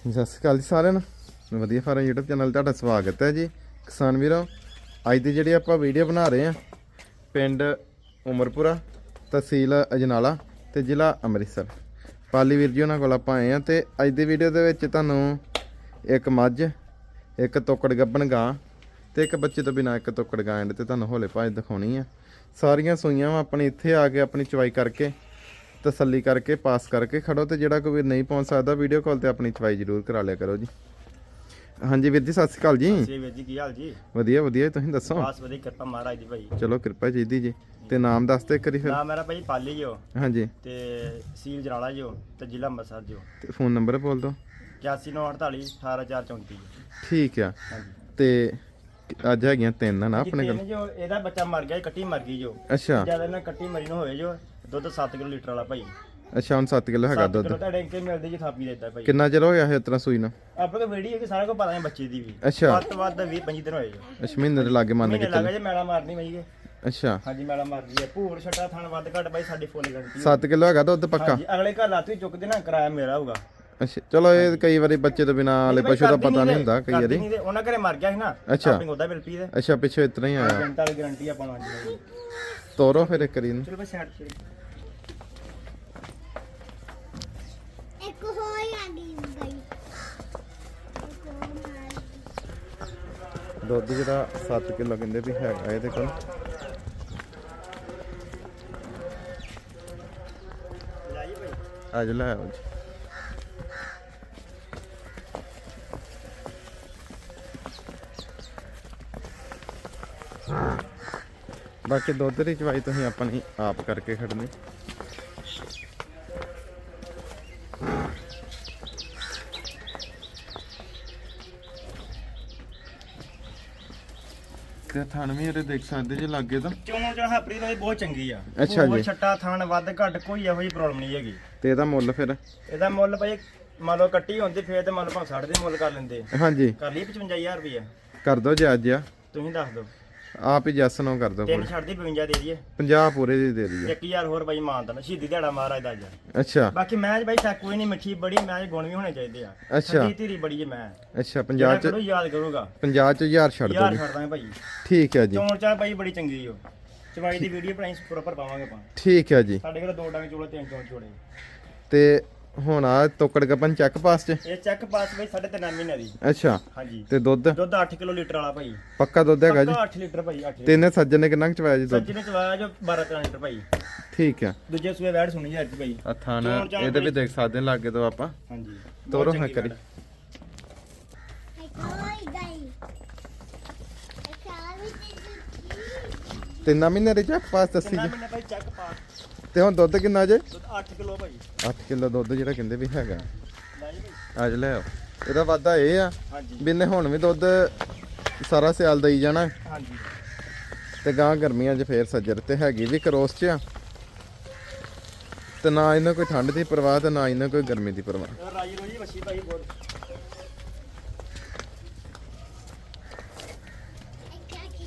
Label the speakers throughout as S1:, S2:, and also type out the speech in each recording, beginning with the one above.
S1: ਸਤਿ ਸ਼੍ਰੀ ਅਕਾਲ ਜੀ ਸਾਰਿਆਂ ਨੂੰ। ਵਧੀਆ ਫਾਰਮ YouTube ਚੈਨਲ ਤੁਹਾਡਾ ਸਵਾਗਤ ਹੈ ਜੀ। ਕਿਸਾਨ ਵੀਰੋ, ਅੱਜ ਦੀ ਜਿਹੜੀ ਆਪਾਂ ਵੀਡੀਓ ਬਣਾ ਰਹੇ ਆ ਪਿੰਡ ਉਮਰਪੁਰਾ, ਤਹਿਸੀਲ ਅਜਨਾਲਾ ਤੇ ਜ਼ਿਲ੍ਹਾ ਅੰਮ੍ਰਿਤਸਰ। ਪਾਲੀ ਵੀਰ ਜੀ ਉਹਨਾਂ ਕੋਲ ਆਪਾਂ ਆਏ ਆ ਤੇ ਅੱਜ ਦੀ ਵੀਡੀਓ ਦੇ ਵਿੱਚ ਤੁਹਾਨੂੰ ਇੱਕ ਮੱਝ, ਇੱਕ ਤੋਕੜ ਗੱਬਣ ਗਾਂ ਤੇ ਇੱਕ ਬੱਚੇ ਤੋਂ ਬਿਨਾ ਇੱਕ ਤੋਕੜ ਗਾਂ ਐਂਡ ਤੇ ਤੁਹਾਨੂੰ ਹੋਲੇ ਭਾਜ ਦਿਖਾਉਣੀ ਆ। ਸਾਰੀਆਂ ਸੂਈਆਂ ਵਾ, ਆਪਣੀ ਇੱਥੇ ਆ ਕੇ ਆਪਣੀ ਚਵਾਈ ਕਰਕੇ ਤਸੱਲੀ ਕਰਕੇ ਪਾਸ ਕਰਕੇ ਖੜੋ ਤੇ ਜਿਹੜਾ ਕੋਈ ਨਹੀਂ ਪਹੁੰਚ ਸਕਦਾ ਵੀਡੀਓ ਕਾਲ ਤੇ ਆਪਣੀ ਚਵਾਈ ਜ਼ਰੂਰ ਕਰਾ ਲਿਆ ਕਰੋ ਜੀ। ਹਾਂਜੀ ਵੀਰ ਜੀ ਸਤਿ ਸ਼੍ਰੀ ਅਕਾਲ ਜੀ।
S2: ਜੀ ਵੀਰ ਜੀ ਕੀ ਹਾਲ ਜੀ?
S1: ਵਧੀਆ ਵਧੀਆ ਤੁਸੀਂ ਦੱਸੋ?
S2: ਬਾਸ ਵਧੀਆ ਕਿਰਪਾ ਮਹਾਰਾਜ ਦੀ ਭਾਈ।
S1: ਚਲੋ ਕਿਰਪਾ ਚਾਹੀਦੀ ਜੀ। ਤੇ ਨਾਮ ਦੱਸ ਤੇ ਕਰੀ ਫਿਰ।
S2: ਨਾਮ ਮੇਰਾ ਭਾਈ ਪਾਲੀ ਜੋ
S1: ਹਾਂਜੀ।
S2: ਤੇ ਸੀਲ ਜਰਾਲਾ ਜੋ ਤੇ ਜ਼ਿਲ੍ਹਾ ਅੰਮ੍ਰਿਤਸਰ ਜੋ
S1: ਤੇ ਫੋਨ ਨੰਬਰ ਬੋਲ ਦਿਓ।
S2: 8948 18434
S1: ਠੀਕ ਆ।
S2: ਹਾਂਜੀ।
S1: ਤੇ ਅੱਜ ਹੈਗੀਆਂ ਤਿੰਨ ਆ ਨਾ ਆਪਣੇ ਕੋਲ।
S2: ਜੋ ਇਹਦਾ ਬੱਚਾ ਮਰ ਗਿਆ ਕੱਟੀ ਮਰ ਗਈ ਜੋ।
S1: ਅੱਛਾ।
S2: ਜਦ ਇਹਨਾਂ ਕੱਟੀ ਮਰੀ ਨੂੰ ਹੋਏ ਜੋ ਦੁੱਧ 7 ਕਿਲੋ ਲੀਟਰ ਵਾਲਾ ਭਾਈ।
S1: ਅੱਛਾ ਹੁਣ 7 ਕਿਲੋ ਹੈਗਾ
S2: 7
S1: ਦੁੱਧ।
S2: ਤੁਹਾਡੇ ਇੰਕੇ ਮਿਲਦੀ ਜੀ ਥਾਪੀ ਦੇਤਾ ਭਾਈ।
S1: ਕਿੰਨਾ ਚਿਰ ਹੋ ਗਿਆ ਹੈ ਇਸ ਤਰ੍ਹਾਂ ਸੂਈ ਨੂੰ?
S2: ਆਪਣੇ ਕੋਲ ਵੀਡੀਓ ਕਿ ਸਾਰਾ ਕੁਝ ਪਤਾ ਹੈ ਬੱਚੇ ਦੀ ਵੀ।
S1: ਅੱਛਾ।
S2: ਵੱਧ ਵੱਧ 20 25 ਦਿਨ ਹੋਏ ਜੋ।
S1: ਅੱਛਾ ਮਹੀਨੇ ਦੇ ਲਾਗੇ ਮੰਨ ਕੇ
S2: ਲੱਗਾ
S1: ਚੱਲ।
S2: ਜੇ ਮੈਲਾ ਮਾਰਨੀ ਮਈ ਗਏ
S1: ਅੱਛਾ।
S2: ਹਾਂਜੀ ਮੈਲਾ ਮਾਰਦੀ ਹੈ। ਭੂਰ ਛੱਟਾ ਥਣ ਵੱਧ ਘੱਟ ਭਾਈ ਸਾਡੀ ਫੁੱਲ ਗਰੰਟੀ
S1: 7 ਕਿਲੋ ਹੈਗਾ ਦੁੱਧ ਪੱਕਾ?
S2: ਹਾਂਜੀ ਅਗਲੇ ਘਰ ਲਾਤੀ ਚੁੱਕਦੇ ਨਾ ਕਿਰਾਇਆ ਮੇਰਾ ਹੋਊਗਾ।
S1: ਅੱਛਾ ਚਲੋ ਇਹ ਕਈ ਵਾਰੀ ਬੱਚੇ ਤੋਂ ਬਿਨਾ ਵਾਲੇ ਪਸ਼ੂ ਦਾ ਪਤਾ ਨਹੀਂ ਹੁੰਦਾ ਕਈ ਵਾਰੀ।
S2: ਨਹੀਂ ਉਹਨਾਂ ਘਰੇ ਮਰ ਗਿਆ ਸੀ ਨਾ
S1: ਅੱਛਾ।
S2: ਉਹਦਾ ਮਿਲ ਤੇ।
S1: ਅੱਛਾ ਪਿੱਛੇ ਇਤਨਾ ਹੀ ਆਇਆ।
S2: ਜਨਤਾ ਵਾਲੀ ਗਾਰੰਟੀ ਆਪਾਂ ਨੂੰ ਹਾਂਜੀ
S1: ਤੋਰੋ ਫਿਰ ਇੱਕ ਵਾਰੀ ਨੂੰ
S2: ਚਲੋ ਬਸ ਛੱਡ ਚਲੋ
S3: ਇੱਕ ਹੋਰ ਆ ਗਈ ਗਈ।
S1: ਦੁੱਧ ਜਿਹੜਾ 7 ਕਿਲੋ ਕਹਿੰਦੇ ਵੀ ਹੈਗਾ ਇਹਦੇ ਕੋਲ।
S2: ਲਾਈ ਭਾਈ
S1: ਅੱਜ ਲੈ ਆਓ ਜੀ। ਬਾਕੀ ਦੁੱਧ ਦੀ ਚਵਾਈ ਤੁਸੀਂ ਆਪਣੀ ਆਪ ਕਰਕੇ ਖੜਨੀ। ਤੇ ਥਣ ਵੀ ਇਹਦੇ ਦੇਖ ਸਕਦੇ ਜੇ ਲੱਗੇ ਤਾਂ।
S2: ਚੋਣ ਚੋਣ ਹਾਪਰੀ ਦੀ ਬਹੁਤ ਚੰਗੀ ਆ।
S1: ਅੱਛਾ ਜੀ।
S2: ਛੱਟਾ ਥਣ ਵੱਧ ਘੱਟ ਕੋਈ ਇਹੋ ਜਿਹੀ ਪ੍ਰੋਬਲਮ ਨਹੀਂ ਹੈਗੀ।
S1: ਤੇ ਇਹਦਾ ਮੁੱਲ ਫਿਰ?
S2: ਇਹਦਾ ਮੁੱਲ ਭਾਈ ਮੰਨ ਲਓ ਕੱਟੀ ਹੁੰਦੀ ਫੇਰ ਤੇ ਮੰਨ ਲਓ ਭਾਵੇਂ 60 ਦੇ ਮੁੱਲ ਕਰ ਲੈਂਦੇ।
S1: ਹਾਂਜੀ।
S2: ਕਰ ਲਈ 55000 ਰੁਪਏ
S1: ਕਰ ਦੋ ਜੀ ਅੱਜ ਆ
S2: ਤੁਸੀਂ ਦੱਸ ਦਿਓ।
S1: ਆਪ ਹੀ ਜੱਸ ਨੂੰ ਕਰ ਦੋ
S2: ਤਿੰਨ ਛੱਡ ਦੀ 52 ਦੇ ਦਈਏ।
S1: 50 ਪੂਰੇ ਦੀ ਦੇ ਦਈਏ।
S2: 1000 ਹੋਰ ਭਾਈ ਮਾਨਤਾ ਸ਼ਹੀਦੀ ਦਿਹਾੜਾ ਮਹਾਰਾਜ ਦਾ ਅੱਜ।
S1: ਅੱਛਾ।
S2: ਬਾਕੀ ਮੈਚ ਭਾਈ ਸਾ ਕੋਈ ਨਹੀਂ ਮਿੱਠੀ ਬੜੀ ਮੈਚ ਗੁਣ ਵੀ ਹੋਣੇ ਚਾਹੀਦੇ ਆ।
S1: ਅੱਛਾ।
S2: ਠੰਡੀ ਧੀਰੀ ਬੜੀ ਹੈ ਮੈਂ।
S1: ਅੱਛਾ 50
S2: ਜਿਹੜਾ
S1: ਚ
S2: ਕਰੋ ਯਾਦ ਕਰੂਗਾ।
S1: 50 ਚ 1000 ਛੱਡ
S2: ਯਾਰ
S1: ਦੋਗੇ
S2: ਛੱਡ ਦਾਂਗੇ ਭਾਈ
S1: ਠੀਕ ਹੈ ਜੀ।
S2: ਚੋਣ ਚਾਹ ਭਾਈ ਬੜੀ ਚੰਗੀ ਓ ਚਵਾਈ ਦੀ ਵੀਡੀਓ ਬਣਾਈ ਪ੍ਰੋਪਰ ਪਾਵਾਂਗੇ ਆਪਾਂ।
S1: ਠੀਕ ਹੈ ਜੀ।
S2: ਸਾਡੇ ਕੋਲ ਦੋ ਡੰਗ ਚੋਲੇ ਤਿੰਨ ਚੋਣ ਚੋਲੇ।
S1: ਤੇ ਹੁਣ ਆ ਤੋਕੜ ਗੱਪਨ ਚੱਕ ਪਾਸ ਚ?
S2: ਇਹ ਚੈੱਕ ਪਾਸ ਸਾਢੇ ਤਿੰਨ ਮਹੀਨੇ ਦੀ।
S1: ਅੱਛਾ।
S2: ਹਾਂਜੀ।
S1: ਤੇ ਦੁੱਧ?
S2: ਦੁੱਧ 8 ਕਿਲੋ ਲੀਟਰ ਵਾਲਾ ਭਾਈ।
S1: ਪੱਕਾ ਦੁੱਧ ਹੈਗਾ ਜੀ?
S2: ਪੱਕਾ 8 ਲੀਟਰ ਭਾਈ 8
S1: ਤੇ ਇਹਨੇ ਸੱਜਣ ਨੇ ਕਿੰਨਾ ਕੁ ਚਵਾਇਆ ਜੀ ਦੁੱਧ?
S2: ਸੱਜੇ ਨੇ ਚਵਾਇਆ ਜੋ 12 13 ਲੀਟਰ ਭਾਈ।
S1: ਠੀਕ ਹੈ
S2: ਦੂਜੇ ਸੂਏ ਵੈੜ ਸੁਣੀ ਜਾ ਭਾਈ।
S1: ਆ
S2: ਚਾਣ
S1: ਇਹਦੇ ਵੀ ਦੇਖ ਸਕਦੇ ਹਾਂ ਲਾਗੇ ਤੋਂ ਆਪਾਂ।
S2: ਹਾਂਜੀ।
S1: ਤੋਰੋ ਹਾਂ ਕਰੀ।
S3: ਆ।
S1: ਤਿੰਨਾਂ ਮਹੀਨੇ ਦੀ ਚੱਕ ਪਾਸ ਦੱਸੀ
S2: ਤਿੰਨਾਂ
S1: ਜੀ।
S2: ਮਹੀਨੇ ਭਾਈ ਚੈੱਕ ਪਾਸ।
S1: ਤੇ ਹੁਣ ਦੁੱਧ ਕਿੰਨਾ ਜੇ?
S2: ਦੁੱਧ 8 ਕਿਲੋ ਭਾਈ।
S1: 8 ਕਿਲੋ ਦੁੱਧ ਜਿਹੜਾ ਕਹਿੰਦੇ ਵੀ ਹੈਗਾ। ਅੱਜ ਲੈ ਆਓ। ਇਹਦਾ ਵਾਦਾ ਇਹ ਆ ਇਹਨੇ ਹੁਣ ਵੀ ਦੁੱਧ ਸਾਰਾ ਸਿਆਲ ਦਈ ਜਾਣਾ।
S2: ਹਾਂਜੀ।
S1: ਤੇ ਗਾਂ ਗਰਮੀਆਂ 'ਚ ਫੇਰ ਸੱਜਰ ਤੇ ਹੈਗੀ ਵੀ ਕਰੋਸ 'ਚ ਆ। ਤੇ ਨਾ ਇਹਨਾਂ ਕੋਈ ਠੰਡ ਦੀ ਪਰਵਾਹ ਤੇ ਨਾ ਇਹਨਾਂ ਕੋਈ ਗਰਮੀ ਦੀ ਪਰਵਾਹ।
S2: ਇਹ ਰਾਜੀ ਰੋਜੀ ਵਸੀ ਭਾਈ ਬਹੁਤ
S3: ਇੱਕ ਆ ਗਈ।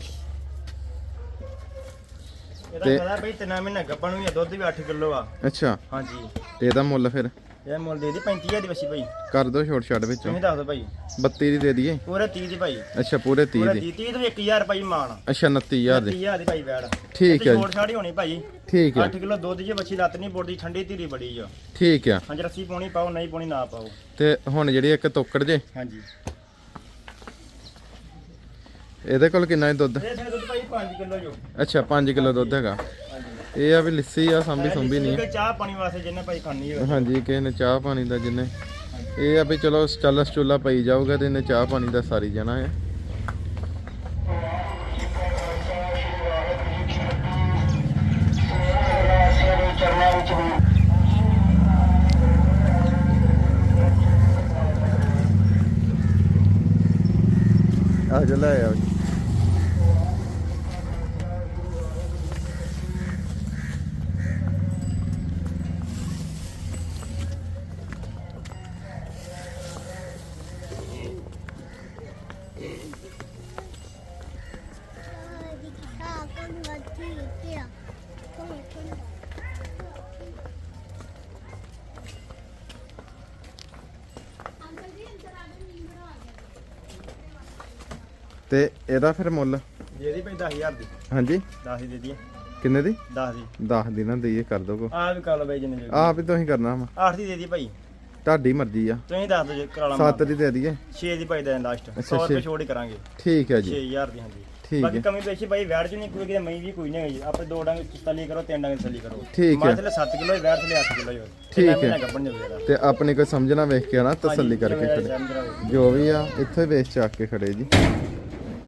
S2: ਇਹਦਾ ਕਹਦਾ ਭਾਈ ਤਿੰਨਾਂ ਮਹੀਨੇ ਗੱਬਣ ਵੀ ਆ ਦੁੱਧ ਵੀ 8 ਕਿਲੋ ਆ।
S1: ਅੱਛਾ।
S2: ਹਾਂਜੀ।
S1: ਤੇ ਇਹਦਾ ਮੁੱਲ ਫਿਰ?
S2: ਇਹ ਮੁੱਲ ਦੇ ਦੀ 35000 ਦੀ ਵਸੀ ਭਾਈ
S1: ਕਰ ਦੋ ਛੋਟ ਛੱਡ ਵਿੱਚੋਂ।
S2: ਤੁਸੀਂ ਦੱਸ ਦਿਓ ਭਾਈ
S1: 32 ਦੀ ਦੇ ਦਈਏ?
S2: ਪੂਰੇ 30 ਦੀ ਭਾਈ
S1: ਅੱਛਾ ਪੂਰੇ 30
S2: ਪੂਰੇ
S1: ਦੀ।
S2: 30 30 ਤੋਂ 1000 ਭਾਈ ਮਾਨ
S1: ਅੱਛਾ 29000 ਦੀ।
S2: 30000 ਦੀ ਭਾਈ ਵੈੜ।
S1: ਠੀਕ ਹੈ ਜੀ।
S2: ਛੋਟ ਛਾੜੀ ਹੋਣੀ ਭਾਈ।
S1: ਠੀਕ ਹੈ।
S2: 8 ਕਿਲੋ ਦੁੱਧ ਜੇ ਬੱਚੀ ਲੱਤ ਨਹੀਂ ਬੋੜਦੀ ਠੰਡੀ ਧੀਰੀ ਬੜੀ ਆ।
S1: ਠੀਕ ਆ
S2: ਹਾਂਜੀ ਰੱਸੀ ਪਾਉਣੀ ਪਾਓ ਨਹੀਂ ਪਾਉਣੀ ਨਾ ਪਾਓ।
S1: ਤੇ ਹੁਣ ਜਿਹੜੀ ਇੱਕ ਤੋਕੜ ਜੇ
S2: ਹਾਂਜੀ।
S1: ਇਹਦੇ ਕੋਲ ਕਿੰਨਾ ਹੈ ਦੁੱਧ?
S2: ਇਹ ਸਾਡੇ ਦੁੱਧ ਭਾਈ 5 ਕਿਲੋ ਜੋ
S1: ਅੱਛਾ 5 ਕਿਲੋ ਦੁੱਧ ਹੈਗਾ। ਇਹ ਆ ਵੀ ਲੱਸੀ ਆ ਸੰਭੀ ਸੰਭੀ ਨਹੀਂ
S2: ਕੋਈ ਚਾਹ ਪਾਣੀ ਵਾਸਤੇ ਜਿੰਨੇ ਭਾਈ ਖਾਣੀ ਹੋਵੇ।
S1: ਹਾਂਜੀ ਕਿਸੇ ਨੇ ਚਾਹ ਪਾਣੀ ਦਾ ਜਿੰਨੇ। ਇਹ ਆ ਵੀ ਚਲੋ ਚੱਲ ਚੁੱਲਾ ਪਈ ਜਾਊਗਾ ਤੇ ਇਹਨੇ ਚਾਹ ਪਾਣੀ ਦਾ ਸਾਰੀ ਜਾਣਾ ਹੈ ਆ। ਜਾ ਲੈ ਆਓ ਜੀ
S3: ਆ। ਤੇ
S1: ਇਹਦਾ ਫਿਰ ਮੁੱਲ?
S2: ਦੇ ਦੀ ਭਾਈ 10000 ਦੀ।
S1: ਹਾਂਜੀ।
S2: 10 ਦੀ ਦੇ ਦੀ
S1: ਕਿੰਨੇ ਦੀ?
S2: 10 ਦੀ।
S1: 10 ਦੀ ਨਾ ਦਈਏ ਕਰ ਦੋਗੋ
S2: ਆ ਵੀ ਕਰ ਲਓ ਬਾਈ ਜਿੰਨੇ ਜੋ
S1: ਆਪ ਹੀ ਤੁਸੀਂ ਕਰਨਾ ਵਾ।
S2: 8 ਦੀ ਦੇ ਦੀ ਭਾਈ।
S1: ਤੁਹਾਡੀ ਮਰਜ਼ੀ ਆ।
S2: ਤੁਸੀਂ ਦੱਸ ਦਿਓ ਜੇ ਕਰਾ ਲਾ
S1: 7 ਦੀ ਦੇ ਦਈਏ
S2: 6 ਦੀ ਭਾਈ ਦੇ ਲਾਸਟ 100
S1: ਅੱਛਾ,
S2: ਰੁਪਏ। ਛੋੜ ਹੀ ਕਰਾਂਗੇ।
S1: ਠੀਕ ਹੈ ਜੀ।
S2: 6000 ਦੀ ਹਾਂਜੀ।
S1: ਠੀਕ
S2: ਬਾਕੀ ਕਮੀ ਪੇਸ਼ੀ ਭਾਈ ਵੈੜ ਚ ਨਹੀਂ ਕੋਈ ਕਿਤੇ ਮਈ ਵੀ ਕੋਈ ਨਹੀਂ ਹੈਗੀ। ਆਪਣੇ ਦੋ ਡੰਗ ਤਸੱਲੀ ਕਰੋ ਤਿੰਨ ਡੰਗ ਤਸੱਲੀ ਕਰੋ।
S1: ਠੀਕ ਹੈ।
S2: ਮਾਂ ਥਲੇ 7 ਕਿਲੋ ਵੈੜ ਥਲੇ 8 ਕਿਲੋ ਹੀ
S1: ਠੀਕ ਹੈ। ਤੇ ਆਪਣੀ ਕੋਈ ਸਮਝਣਾ ਵੇਖ ਕੇ ਨਾ ਤਸੱਲੀ ਕਰਕੇ ਜੋ ਵੀ ਆ ਇੱਥੇ ਵੇਚ ਚੱਕ ਕੇ ਖੜੇ ਜੀ।